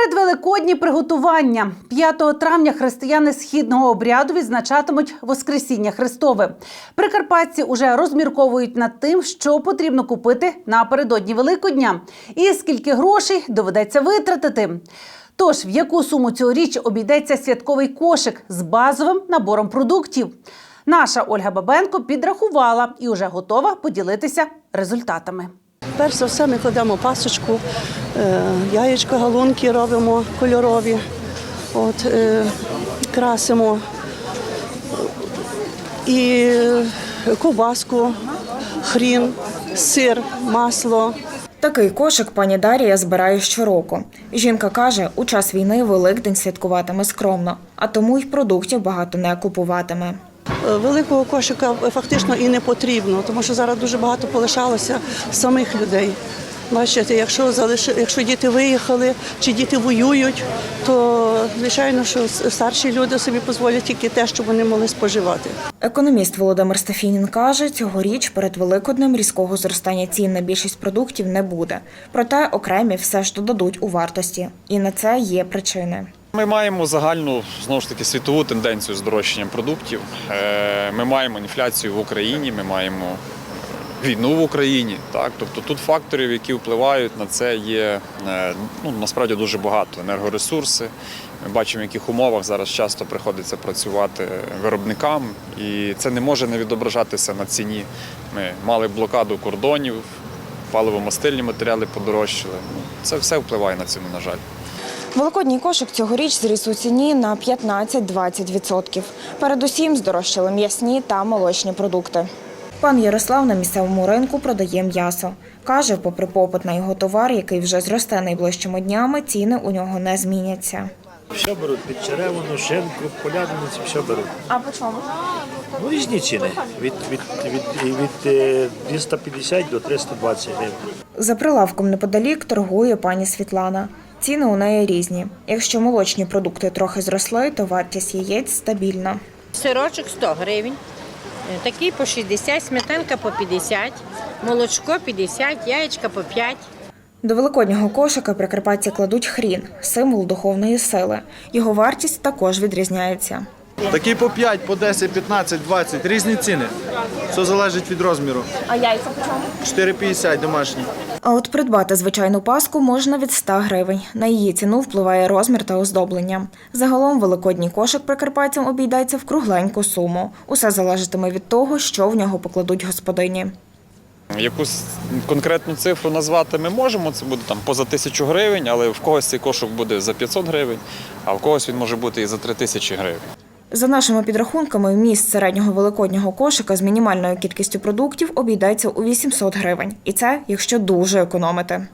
Передвеликодні приготування 5 травня християни східного обряду відзначатимуть Воскресіння Христове. Прикарпатці уже розмірковують над тим, що потрібно купити напередодні Великодня, і скільки грошей доведеться витратити. Тож, в яку суму цьогоріч обійдеться святковий кошик з базовим набором продуктів? Наша Ольга Бабенко підрахувала і вже готова поділитися результатами. Перш за все ми кладемо пасочку, е, яєчка, галунки робимо кольорові, от, е, красимо і ковбаску, хрін, сир, масло. Такий кошик пані Дарія збирає щороку. Жінка каже, у час війни Великдень святкуватиме скромно, а тому й продуктів багато не купуватиме. Великого кошика фактично і не потрібно, тому що зараз дуже багато полишалося самих людей. Бачите, якщо залиш... якщо діти виїхали чи діти воюють, то звичайно, що старші люди собі дозволять тільки те, що вони могли споживати. Економіст Володимир Стафінін каже, цьогоріч перед Великоднем різкого зростання цін на більшість продуктів не буде. Проте окремі все ж додадуть у вартості. І на це є причини. Ми маємо загальну знову ж таки світову тенденцію здорожчання продуктів. Е, Ми маємо інфляцію в Україні, ми маємо війну в Україні. Так, тобто тут факторів, які впливають на це, є е, ну насправді дуже багато. Енергоресурси. Ми бачимо, в яких умовах зараз часто приходиться працювати виробникам, і це не може не відображатися на ціні. Ми мали блокаду кордонів, паливо-мастильні матеріали подорожчали. Ну, Це все впливає на ціну, на жаль. Великодній кошик цьогоріч зріс у ціні на 15-20%. Передусім здорожчали м'ясні та молочні продукти. Пан Ярослав на місцевому ринку продає м'ясо. Каже, попри попит на його товар, який вже зросте найближчими днями, ціни у нього не зміняться. Все беруть під черевину, шинку, полядниці, все беруть. А по чому? Ну, різні ціни. Від, від, від, від, е, 250 до 320 гривень. За прилавком неподалік торгує пані Світлана. Ціни у неї різні. Якщо молочні продукти трохи зросли, то вартість яєць стабільна. Сирочок 100 гривень, е, такий по 60, сметанка по 50, молочко 50, яєчка по 5. До великоднього кошика прикарпатці кладуть хрін символ духовної сили. Його вартість також відрізняється. Такі по 5, по 10, 15, 20, різні ціни. Все залежить від розміру. А яйця по чому? 4,50 домашні. А от придбати звичайну паску можна від 100 гривень. На її ціну впливає розмір та оздоблення. Загалом великодній кошик прикарпатцям обійдеться в кругленьку суму. Усе залежатиме від того, що в нього покладуть господині. Якусь конкретну цифру назвати ми можемо, це буде там поза тисячу гривень, але в когось цей кошик буде за 500 гривень, а в когось він може бути і за 3 тисячі гривень. За нашими підрахунками, міст середнього великоднього кошика з мінімальною кількістю продуктів обійдеться у 800 гривень. І це якщо дуже економити.